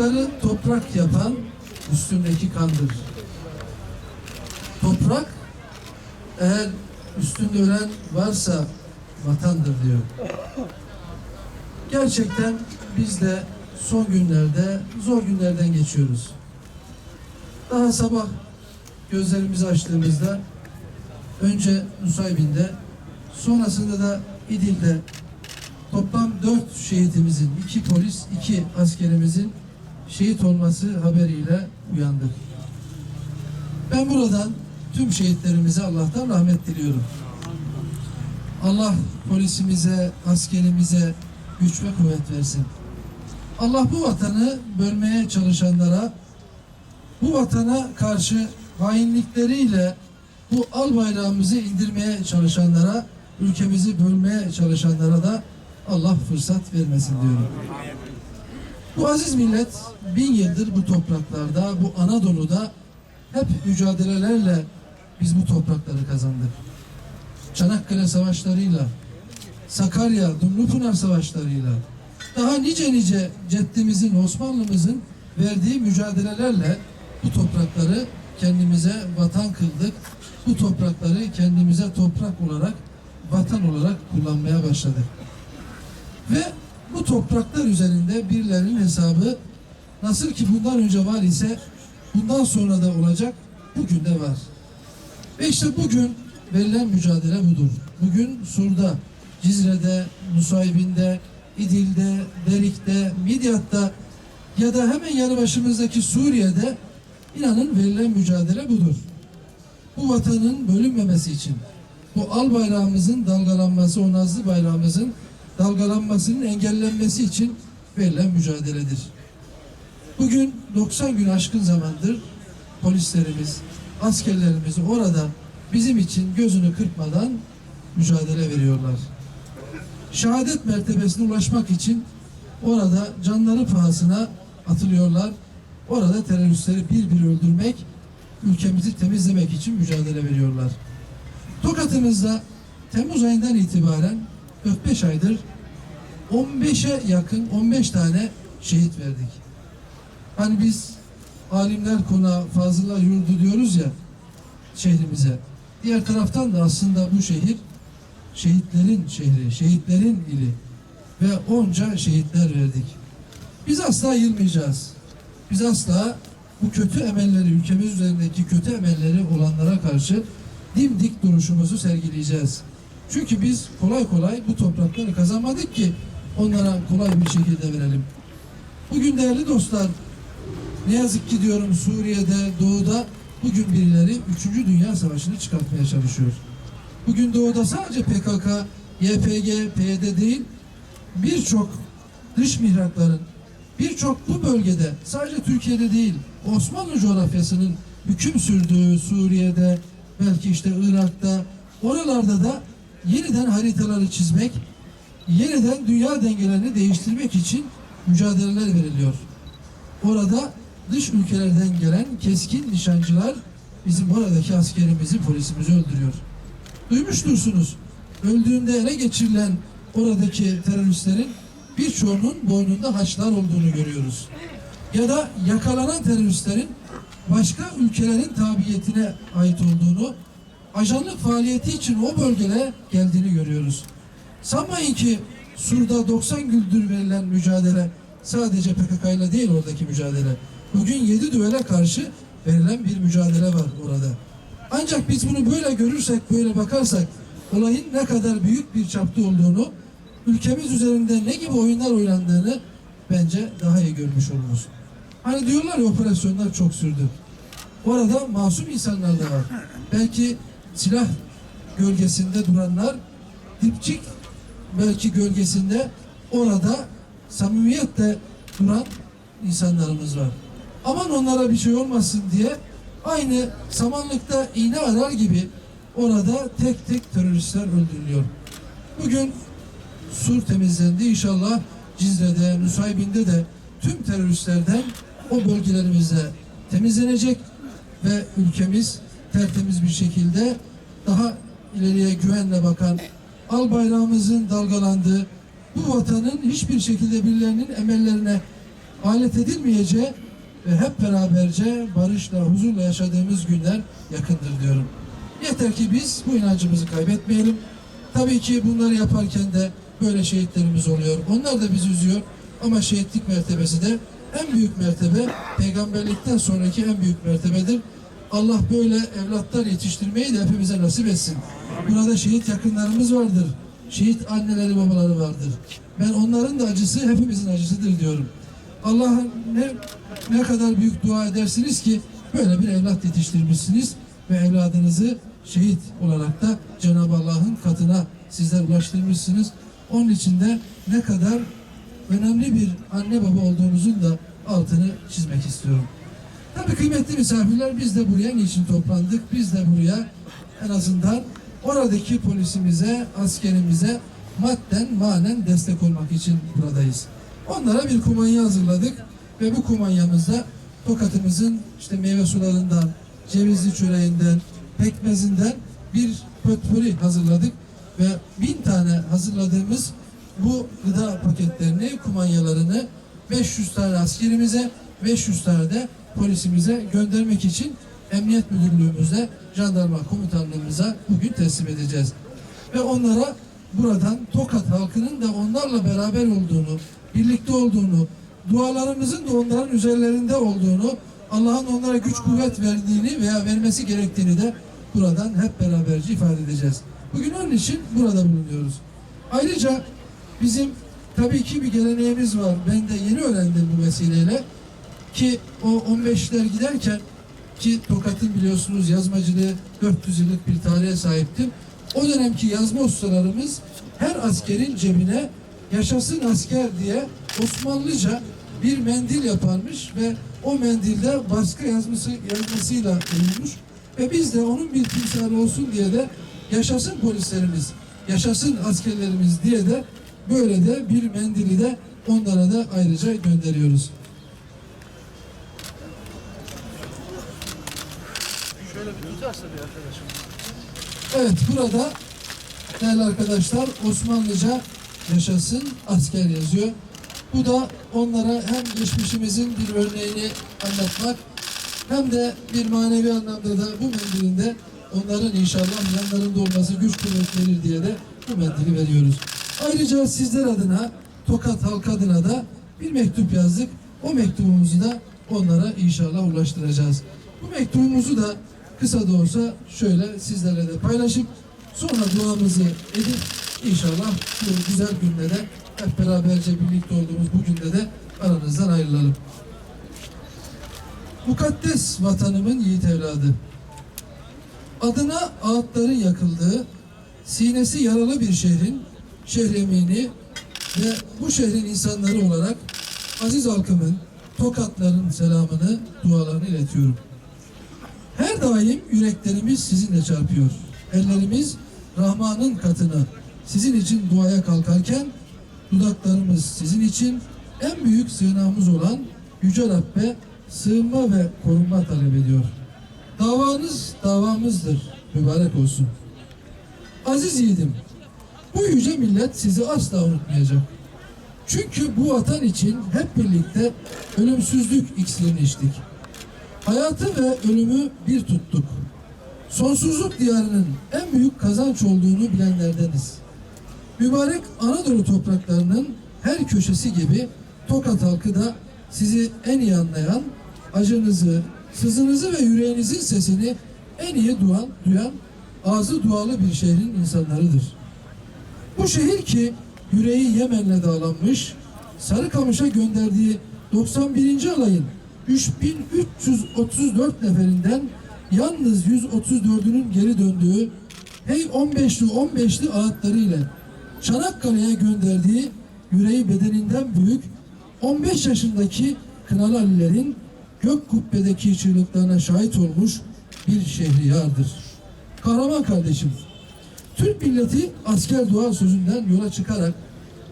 Toprakları toprak yapan üstündeki kandır. Toprak eğer üstünde ölen varsa vatandır diyor. Gerçekten biz de son günlerde zor günlerden geçiyoruz. Daha sabah gözlerimizi açtığımızda önce Nusaybin'de sonrasında da İdil'de toplam dört şehitimizin, iki polis, iki askerimizin şehit olması haberiyle uyandık. Ben buradan tüm şehitlerimize Allah'tan rahmet diliyorum. Allah polisimize, askerimize güç ve kuvvet versin. Allah bu vatanı bölmeye çalışanlara, bu vatana karşı hainlikleriyle bu al bayrağımızı indirmeye çalışanlara, ülkemizi bölmeye çalışanlara da Allah fırsat vermesin diyorum. Bu aziz millet bin yıldır bu topraklarda, bu Anadolu'da hep mücadelelerle biz bu toprakları kazandık. Çanakkale savaşlarıyla, Sakarya, Dumlupınar savaşlarıyla, daha nice nice ceddimizin, Osmanlımızın verdiği mücadelelerle bu toprakları kendimize vatan kıldık. Bu toprakları kendimize toprak olarak, vatan olarak kullanmaya başladık. Ve bu topraklar üzerinde birilerinin hesabı nasıl ki bundan önce var ise bundan sonra da olacak, bugün de var. Ve işte bugün verilen mücadele budur. Bugün Sur'da, Cizre'de, Nusaybin'de, İdil'de, Derik'te, Midyat'ta ya da hemen yanı başımızdaki Suriye'de inanın verilen mücadele budur. Bu vatanın bölünmemesi için, bu al bayrağımızın dalgalanması, o nazlı bayrağımızın dalgalanmasının engellenmesi için verilen mücadeledir. Bugün 90 gün aşkın zamandır polislerimiz, askerlerimiz orada bizim için gözünü kırpmadan mücadele veriyorlar. Şehadet mertebesine ulaşmak için orada canları pahasına atılıyorlar. Orada teröristleri bir bir öldürmek, ülkemizi temizlemek için mücadele veriyorlar. Tokat'ımızda Temmuz ayından itibaren 4-5 aydır 15'e yakın 15 tane şehit verdik. Hani biz alimler konağı fazla yurdu diyoruz ya şehrimize. Diğer taraftan da aslında bu şehir şehitlerin şehri, şehitlerin ili ve onca şehitler verdik. Biz asla yılmayacağız. Biz asla bu kötü emelleri, ülkemiz üzerindeki kötü emelleri olanlara karşı dimdik duruşumuzu sergileyeceğiz. Çünkü biz kolay kolay bu toprakları kazanmadık ki onlara kolay bir şekilde verelim. Bugün değerli dostlar, ne yazık ki diyorum Suriye'de, Doğu'da bugün birileri 3. Dünya Savaşı'nı çıkartmaya çalışıyor. Bugün Doğu'da sadece PKK, YPG, PYD değil, birçok dış mihrakların, birçok bu bölgede, sadece Türkiye'de değil, Osmanlı coğrafyasının hüküm sürdüğü Suriye'de, belki işte Irak'ta, oralarda da yeniden haritaları çizmek, yeniden dünya dengelerini değiştirmek için mücadeleler veriliyor. Orada dış ülkelerden gelen keskin nişancılar bizim oradaki askerimizi, polisimizi öldürüyor. Duymuştursunuz. Öldüğünde ele geçirilen oradaki teröristlerin birçoğunun boynunda haçlar olduğunu görüyoruz. Ya da yakalanan teröristlerin başka ülkelerin tabiyetine ait olduğunu, ajanlık faaliyeti için o bölgelere geldiğini görüyoruz. Sanmayın ki Sur'da 90 gündür verilen mücadele sadece PKK ile değil oradaki mücadele. Bugün 7 düvele karşı verilen bir mücadele var orada. Ancak biz bunu böyle görürsek, böyle bakarsak olayın ne kadar büyük bir çapta olduğunu, ülkemiz üzerinde ne gibi oyunlar oynandığını bence daha iyi görmüş oluruz. Hani diyorlar ya operasyonlar çok sürdü. Orada masum insanlar da var. Belki silah gölgesinde duranlar, dipçik belki gölgesinde orada samimiyetle duran insanlarımız var. Aman onlara bir şey olmasın diye aynı samanlıkta iğne arar gibi orada tek tek teröristler öldürülüyor. Bugün Sur temizlendi. İnşallah Cizre'de, Nusaybin'de de tüm teröristlerden o bölgelerimizde temizlenecek ve ülkemiz tertemiz bir şekilde daha ileriye güvenle bakan al bayrağımızın dalgalandığı bu vatanın hiçbir şekilde birilerinin emellerine alet edilmeyeceği ve hep beraberce barışla, huzurla yaşadığımız günler yakındır diyorum. Yeter ki biz bu inancımızı kaybetmeyelim. Tabii ki bunları yaparken de böyle şehitlerimiz oluyor. Onlar da bizi üzüyor ama şehitlik mertebesi de en büyük mertebe peygamberlikten sonraki en büyük mertebedir. Allah böyle evlatlar yetiştirmeyi de hepimize nasip etsin. Burada şehit yakınlarımız vardır. Şehit anneleri babaları vardır. Ben onların da acısı hepimizin acısıdır diyorum. Allah'a ne ne kadar büyük dua edersiniz ki böyle bir evlat yetiştirmişsiniz ve evladınızı şehit olarak da Cenab-ı Allah'ın katına sizler ulaştırmışsınız. Onun için de ne kadar önemli bir anne baba olduğunuzun da altını çizmek istiyorum. Tabii kıymetli misafirler biz de buraya niçin toplandık? Biz de buraya en azından oradaki polisimize, askerimize madden manen destek olmak için buradayız. Onlara bir kumanya hazırladık ve bu kumanyamızda Tokat'ımızın işte meyve sularından, cevizli çöreğinden, pekmezinden bir potpuri hazırladık ve bin tane hazırladığımız bu gıda paketlerini, kumanyalarını 500 tane askerimize, 500 tane de polisimize göndermek için Emniyet Müdürlüğümüze, Jandarma Komutanlığımıza bugün teslim edeceğiz. Ve onlara buradan Tokat halkının da onlarla beraber olduğunu, birlikte olduğunu, dualarımızın da onların üzerlerinde olduğunu, Allah'ın onlara güç kuvvet verdiğini veya vermesi gerektiğini de buradan hep beraberce ifade edeceğiz. Bugün onun için burada bulunuyoruz. Ayrıca bizim tabii ki bir geleneğimiz var. Ben de yeni öğrendim bu vesileyle ki o 15'ler giderken ki Tokat'ın biliyorsunuz yazmacılığı 400 yıllık bir tarihe sahiptir. O dönemki yazma ustalarımız her askerin cebine yaşasın asker diye Osmanlıca bir mendil yaparmış ve o mendilde baskı yazması yazmasıyla ölmüş ve biz de onun bir timsali olsun diye de yaşasın polislerimiz, yaşasın askerlerimiz diye de böyle de bir mendili de onlara da ayrıca gönderiyoruz. Evet burada değerli arkadaşlar Osmanlıca yaşasın asker yazıyor. Bu da onlara hem geçmişimizin bir örneğini anlatmak hem de bir manevi anlamda da bu mendilinde onların inşallah yanlarında olması güç kuvvet verir diye de bu mendili veriyoruz. Ayrıca sizler adına Tokat halk adına da bir mektup yazdık. O mektubumuzu da onlara inşallah ulaştıracağız. Bu mektubumuzu da kısa da olsa şöyle sizlerle de paylaşıp sonra duamızı edip inşallah bu güzel günde de hep beraberce birlikte olduğumuz bu günde de aranızdan ayrılalım. Mukaddes vatanımın yiğit evladı. Adına ağıtların yakıldığı, sinesi yaralı bir şehrin şehremini ve bu şehrin insanları olarak aziz halkımın, tokatların selamını, dualarını iletiyorum. Her daim yüreklerimiz sizinle çarpıyor. Ellerimiz Rahman'ın katına sizin için duaya kalkarken dudaklarımız sizin için en büyük sığınağımız olan Yüce Rabbe sığınma ve korunma talep ediyor. Davanız davamızdır. Mübarek olsun. Aziz yiğidim, bu yüce millet sizi asla unutmayacak. Çünkü bu vatan için hep birlikte ölümsüzlük iksirini içtik. Hayatı ve ölümü bir tuttuk. Sonsuzluk diyarının en büyük kazanç olduğunu bilenlerdeniz. Mübarek Anadolu topraklarının her köşesi gibi Tokat halkı da sizi en iyi anlayan, acınızı, sızınızı ve yüreğinizin sesini en iyi duyan, duyan ağzı dualı bir şehrin insanlarıdır. Bu şehir ki yüreği Yemen'le dağlanmış, Sarıkamış'a gönderdiği 91. alayın 3334 neferinden yalnız 134'ünün geri döndüğü hey 15'li 15'li ağıtlarıyla Çanakkale'ye gönderdiği yüreği bedeninden büyük 15 yaşındaki Kınalı Alilerin gök kubbedeki çığlıklarına şahit olmuş bir şehriyardır. Kahraman kardeşim, Türk milleti asker dua sözünden yola çıkarak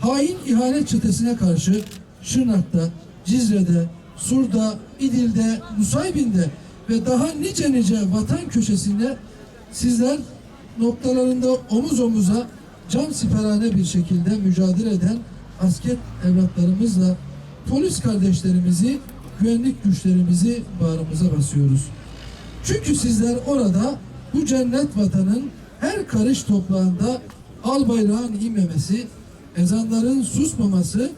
hain ihanet çetesine karşı Şırnak'ta, Cizre'de, Sur'da, İdil'de, Nusaybin'de ve daha nice nice vatan köşesinde sizler noktalarında omuz omuza can siperhane bir şekilde mücadele eden asker evlatlarımızla polis kardeşlerimizi, güvenlik güçlerimizi bağrımıza basıyoruz. Çünkü sizler orada bu cennet vatanın her karış toprağında al bayrağın inmemesi, ezanların susmaması,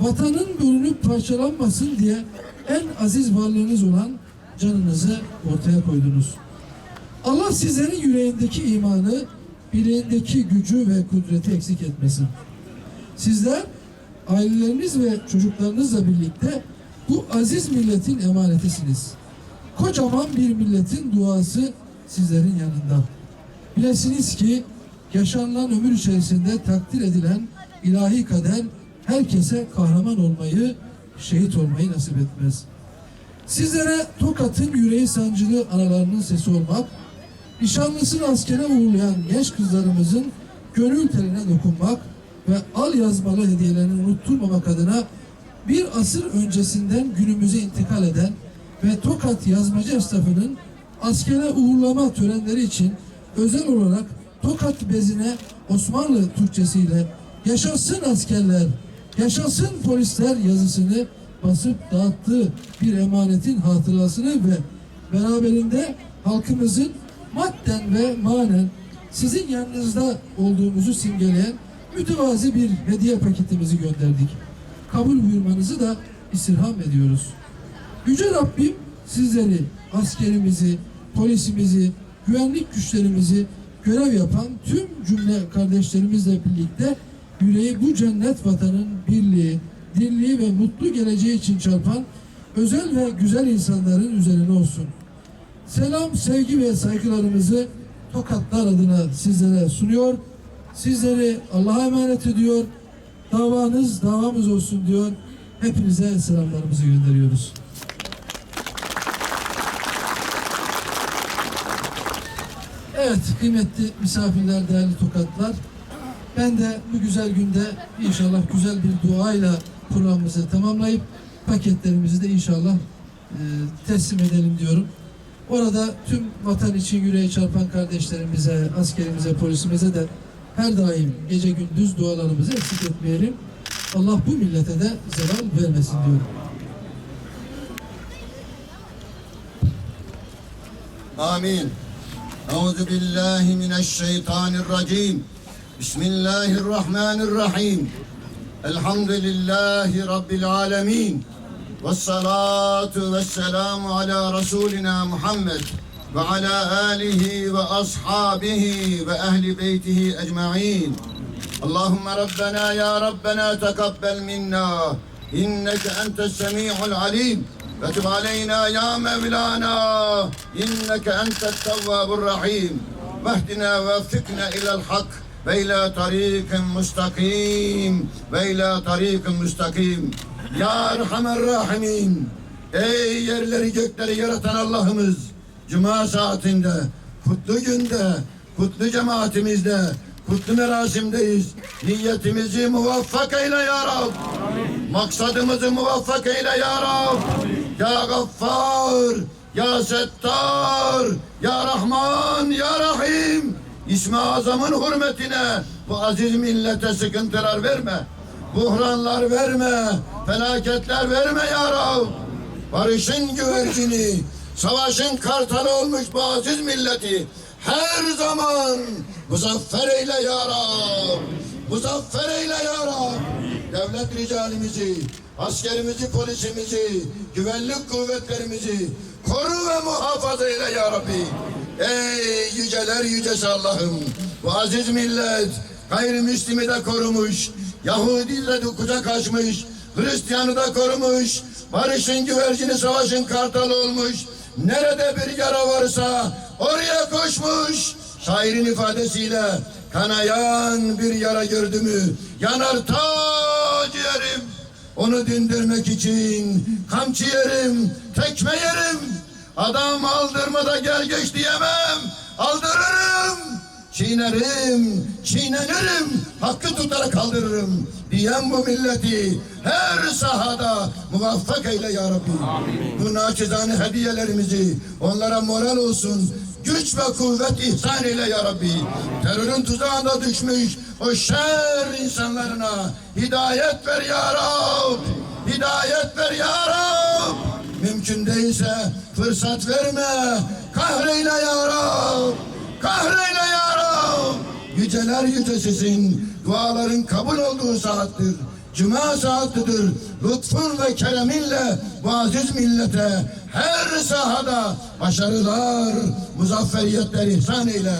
vatanın bölünüp parçalanmasın diye en aziz varlığınız olan canınızı ortaya koydunuz. Allah sizlerin yüreğindeki imanı, bileğindeki gücü ve kudreti eksik etmesin. Sizler aileleriniz ve çocuklarınızla birlikte bu aziz milletin emanetisiniz. Kocaman bir milletin duası sizlerin yanında. Bilesiniz ki yaşanılan ömür içerisinde takdir edilen ilahi kader herkese kahraman olmayı, şehit olmayı nasip etmez. Sizlere Tokat'ın yüreği sancılı analarının sesi olmak, nişanlısını askere uğurlayan genç kızlarımızın gönül teline dokunmak ve al yazmalı hediyelerini unutturmamak adına bir asır öncesinden günümüze intikal eden ve Tokat yazmacı esnafının askere uğurlama törenleri için özel olarak Tokat bezine Osmanlı Türkçesiyle yaşasın askerler, yaşasın polisler yazısını basıp dağıttığı bir emanetin hatırasını ve beraberinde halkımızın madden ve manen sizin yanınızda olduğumuzu simgeleyen mütevazi bir hediye paketimizi gönderdik. Kabul buyurmanızı da istirham ediyoruz. Yüce Rabbim sizleri, askerimizi, polisimizi, güvenlik güçlerimizi görev yapan tüm cümle kardeşlerimizle birlikte yüreği bu cennet vatanın birliği, dirliği ve mutlu geleceği için çarpan özel ve güzel insanların üzerine olsun. Selam, sevgi ve saygılarımızı Tokatlar adına sizlere sunuyor. Sizleri Allah'a emanet ediyor. Davanız davamız olsun diyor. Hepinize selamlarımızı gönderiyoruz. Evet kıymetli misafirler, değerli tokatlar. Ben de bu güzel günde inşallah güzel bir duayla programımızı tamamlayıp paketlerimizi de inşallah e, teslim edelim diyorum. Orada tüm vatan için yüreği çarpan kardeşlerimize, askerimize, polisimize de her daim gece gündüz dualarımızı eksik etmeyelim. Allah bu millete de zarar vermesin diyorum. Amin. Euzu billahi mineşşeytanirracim. بسم الله الرحمن الرحيم. الحمد لله رب العالمين. والصلاة والسلام على رسولنا محمد وعلى آله وأصحابه وأهل بيته أجمعين. اللهم ربنا يا ربنا تقبل منا. إنك أنت السميع العليم. وتب علينا يا مولانا. إنك أنت التواب الرحيم. واهدنا ووفقنا إلى الحق. ve ila tarikin müstakim ve ila tarikin müstakim Ya Erhamer Rahimin Ey yerleri gökleri yaratan Allah'ımız Cuma saatinde kutlu günde kutlu cemaatimizde kutlu merasimdeyiz. Niyetimizi muvaffak eyle ya Rab. Maksadımızı muvaffak eyle ya Rab. Ya Gaffar Ya Settar Ya Rahman Ya Rahim. İsmi Azam'ın hürmetine bu aziz millete sıkıntılar verme. Buhranlar verme. Felaketler verme ya Rab. Barışın güvercini, savaşın kartalı olmuş bu aziz milleti her zaman muzaffer eyle ya Rab. Muzaffer eyle ya Rab. Devlet ricalimizi, askerimizi, polisimizi, güvenlik kuvvetlerimizi koru ve muhafaza eyle ya Rabbi. Ey yüceler yücesi Allah'ım. Bu aziz millet gayrimüslimi de korumuş. Yahudi de kucak açmış. Hristiyanı da korumuş. Barışın güvercini savaşın kartalı olmuş. Nerede bir yara varsa oraya koşmuş. Şairin ifadesiyle kanayan bir yara gördü mü yanar ta ciğerim. Onu dindirmek için kamçı yerim, tekme yerim. Adam aldırmada gel geç diyemem. Aldırırım. Çiğnerim, çiğnenirim. Hakkı tutarak kaldırırım. Diyen bu milleti her sahada muvaffak eyle ya Rabbi. Bu naçizane hediyelerimizi onlara moral olsun. Güç ve kuvvet ihsan eyle ya Rabbi. Terörün tuzağına düşmüş o şer insanlarına hidayet ver ya Rabbi. hidayet ver ya Rab. Mümkün değilse fırsat verme, kahreyle ya Rab. Kahreyle ya Rab. Yüceler yücesisin, duaların kabul olduğu saattir. Cuma saatidir. Lütfun ve kereminle bu aziz millete her sahada başarılar, muzafferiyetler ihsan eyle.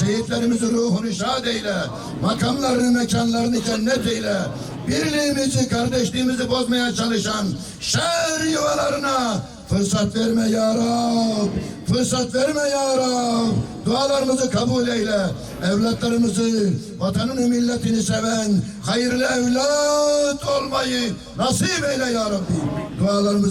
Şehitlerimizin ruhunu şad eyle. Makamlarını, mekanlarını cennet eyle. Birliğimizi, kardeşliğimizi bozmaya çalışan şer yuvalarına fırsat verme ya Rab. Fırsat verme ya Rab. Dualarımızı kabul eyle. Evlatlarımızı, vatanını, milletini seven hayırlı evlat olmayı nasip eyle ya Rabbi. Dualarımızı